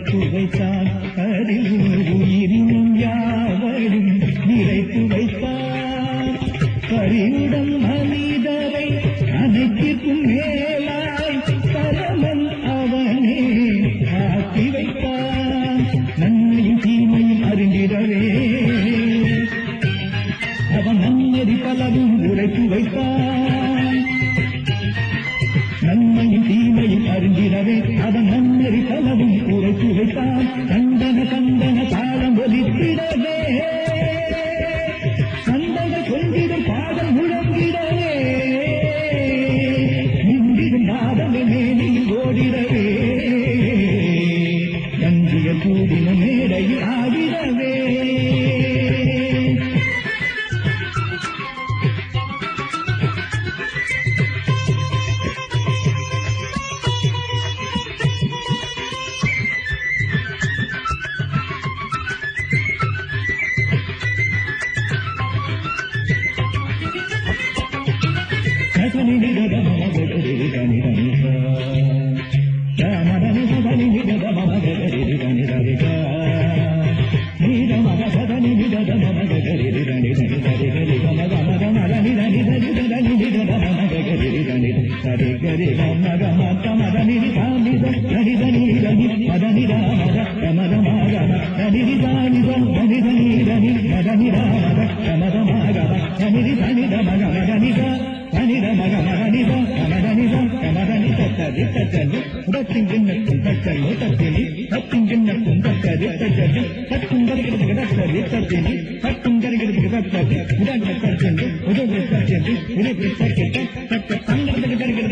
படைத்து வைத்தான் నటని నిగదమ బొటరు కనిరమ உடத்தின் என்ன குண்டக்கல் ஓட்டத்திலி தத்தும் என்ன குண்டக்கது தச்சது தத்தும் கருகிறது கிடக்கிறது தச்சது தத்தும் கருகிறது கிடக்கிறது உடல் தச்சது உதவு தச்சது உதவு தச்சது தத்த தங்கிறது கிடக்கிறது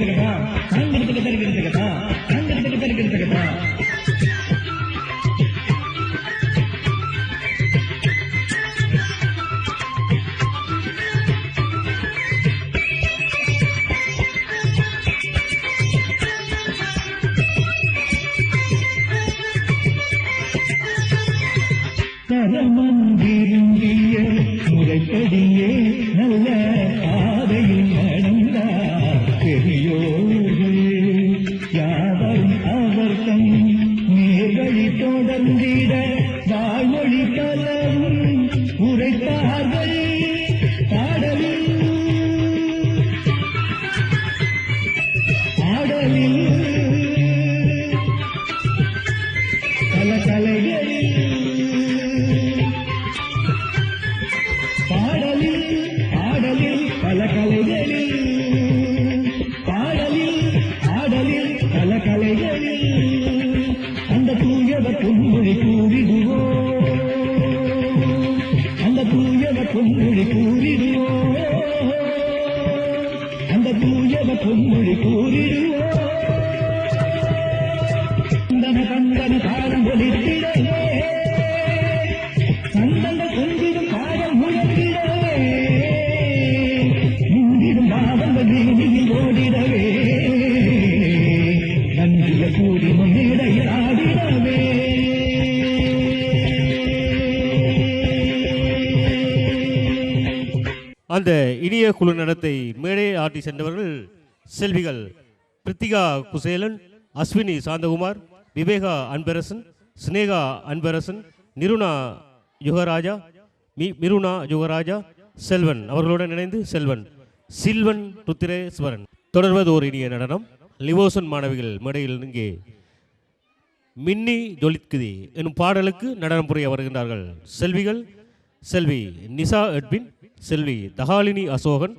கரமன் விரும்பிய முறைப்படியே ಕಾಲ ಇದೆ இனிய குழு நடத்தை மேடை ஆட்டி சென்றவர்கள் செல்விகள் பிரித்திகா குசேலன் அஸ்வினி சாந்தகுமார் விவேகா அன்பரசன் சினேகா அன்பரசன் நிருணா யுகராஜா மி மிருணா யுகராஜா செல்வன். அவர்களுடன் இணைந்து செல்வன். சில்வன் ருத்திரேஸ்வரன் தொடர்வது ஒரு இனிய நடனம். லிவோசன் மாணவிகள் மேடையில் இங்கே மின்னி ஜொலிக்குதி எனும் பாடலுக்கு நடனம் புரிய வருகின்றார்கள் செல்விகள். செல்வி நிசா எட்வின் செல்வி தகாலினி அசோகன்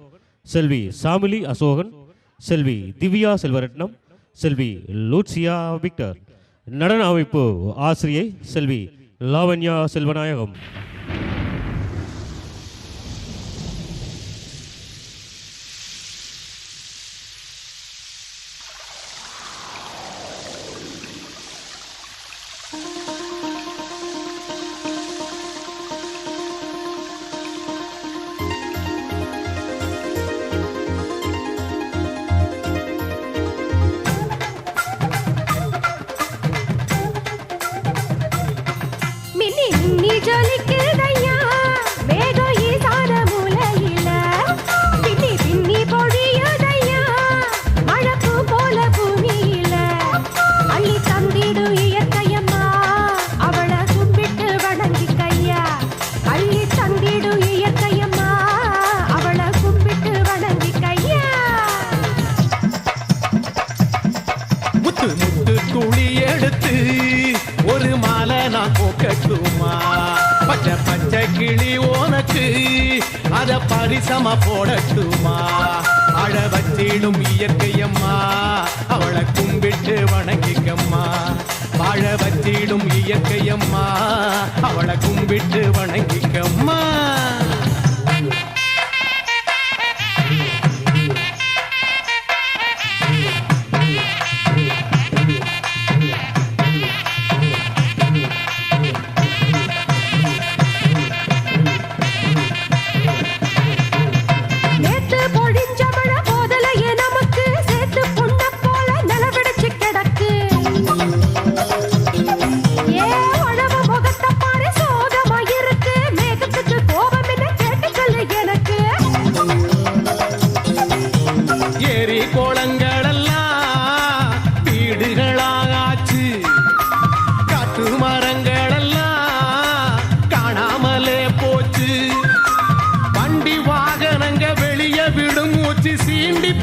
செல்வி சாமிலி அசோகன் செல்வி திவ்யா செல்வரட்னம் செல்வி லூட்சியா விக்டர். நடன அமைப்பு ஆசிரியை செல்வி லாவண்யா செல்வநாயகம். கொக்கட்டுமா பச்சை பச்சை கிளி உனக்கு அத பரிசம போடட்டுமா? அழ வச்சிடும் இயற்கையம்மா அவளை கும்பிட்டு வணங்கிக்கம்மா. வாழ வச்சிடும் இயற்கையம்மா அவளை கும்பிட்டு வணங்கிக்கம்மா.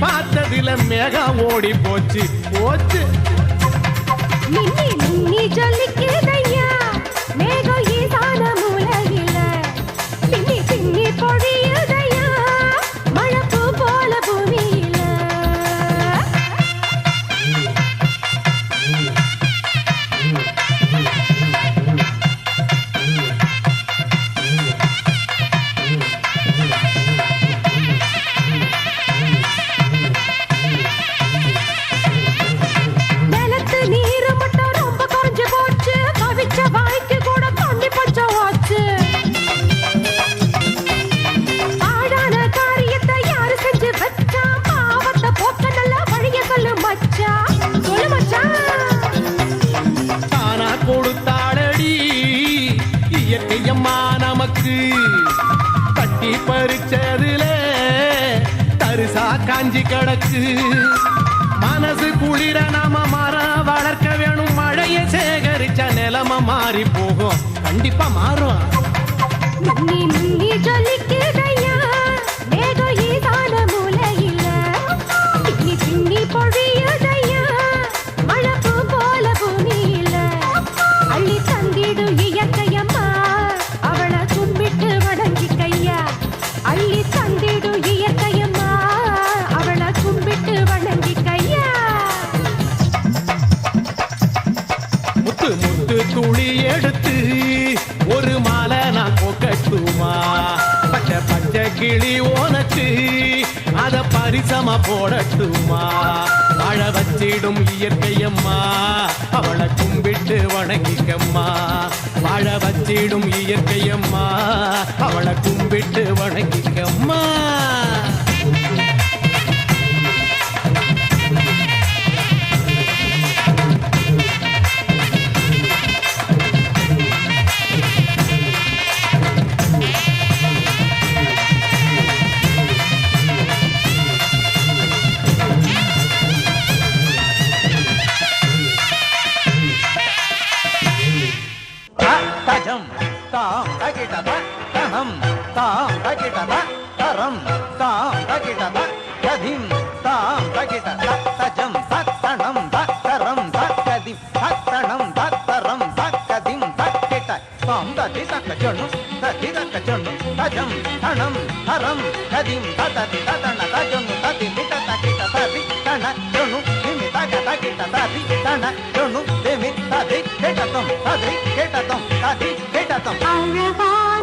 பார்த்ததில மேகம் ஓடி போச்சு. போச்சு. மின்னி மின்னி ஜொலிக்குதையா மனசு குளிர நாம மரம் வளர்க்க வேணும் மழையை சேகரிச்ச நிலம மாறி போகும். கண்டிப்பா மாறும். மின்னி முத்து முத்து துளி எடுத்து ஒரு மாலை நான் போக்கட்டுமா? பச்சை பச்சை கிளி ஓனச்சு அத பரிசமா போடட்டுமா? வாழ வச்சிடும் இயற்கையம்மா அவளை கும்பிட்டு வணங்கிக்கம்மா. வாழ வச்சிடும் இயற்கையம்மா அவளை கும்பிட்டு வணங்கிக்கம்மா. జొన్ను తది మిత తగిట తది తన జొన్ను నిమి తగ తగిట తది తన జొన్ను దేమి తది కేటతం తది కేటతం తది కేటతం. అవ్యవహార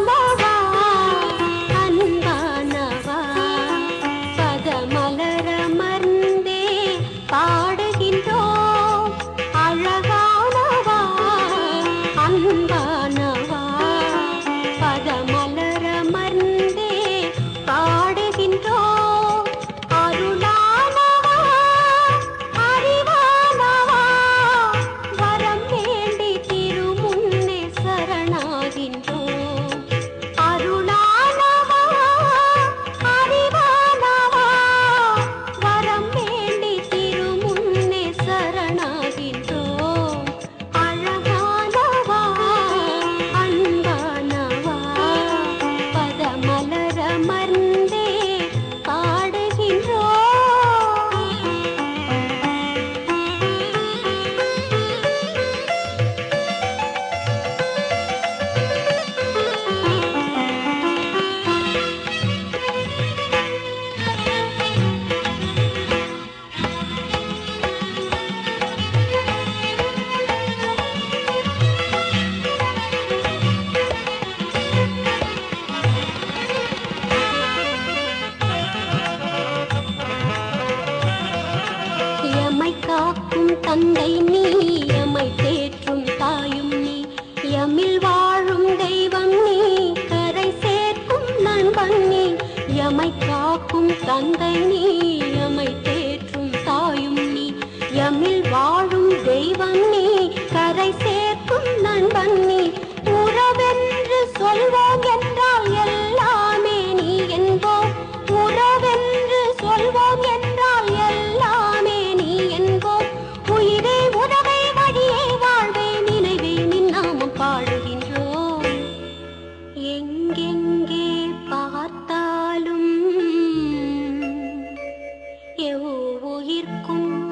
எமை காக்கும் தந்தை நீ எமை தேற்றும் தாயும் நீ. எமில் வாழும் தெய்வம் நீ கரை சேர்க்கும் நண்பன் நீ. உறவென்று சொல்வாங்க உயிர்க்கும்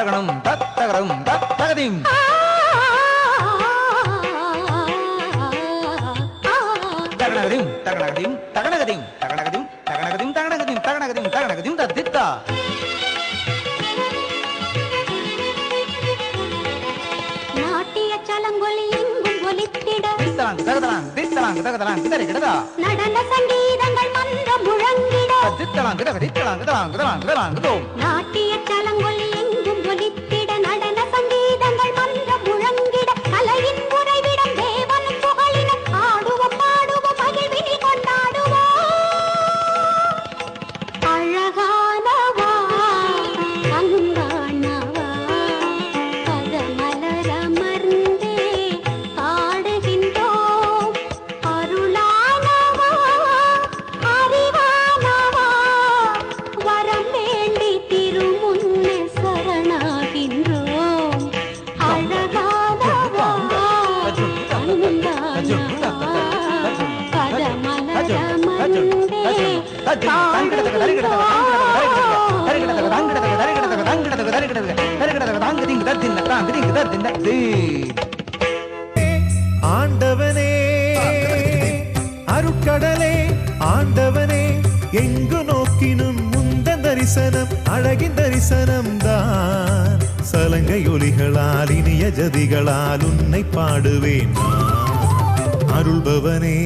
தத்தகணம் தத்தகணம் தத்தகதிம் தகனகதிம் தகனகதிம் தகனகதிம் தகனகதிம் தகனகதிம் தகனகதிம் தகனகதிம் தகனகதிம் தத்தித்தா நாட்டிய சலங்கொலி எங்கும் ஒலித்திட தித்தலாங் தகதலாங் தித்தலாங் தகதலாங் திதறி நடன சங்கீதங்கள் மந்த முழங்கிட தித்தலாங் கிடக தித்தலாங் கிடலாங் கிடலாங் கிடலாங் கிடோம் ஆண்டவனே அருட்கடலே ஆண்டவனே எங்கு நோக்கினும் முந்த தரிசனம் அழகின் தரிசனம் தான். சலங்கை ஒலிகளால் இனிய ஜதிகளால் உன்னை பாடுவேன் அருள்பவனே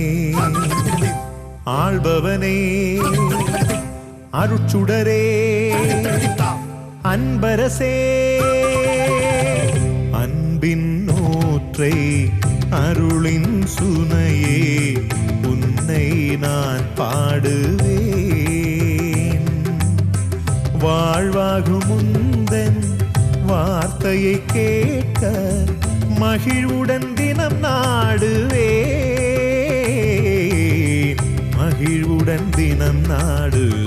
ஆள்பவனே அருட்சுடரே அன்பரசே அன்பின் நூற்றை அருளின் சுனையே உன்னை நான் பாடுவேன். வாழ்வாகும் முந்தன் வார்த்தையை கேட்க மகிழ்வுடன் தினம் நாடுவேன். மகிழ்வுடன் தினம் நாடு.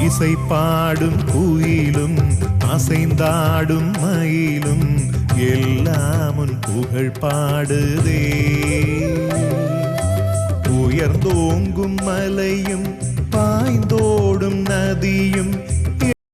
இசை பாடும் குயிலும் அசைந்தாடும் மயிலும் எல்லாமும் புகழ் பாடுதே. உயர்ந்தோங்கும் மலையும் പാറിന്തോടും നദിയും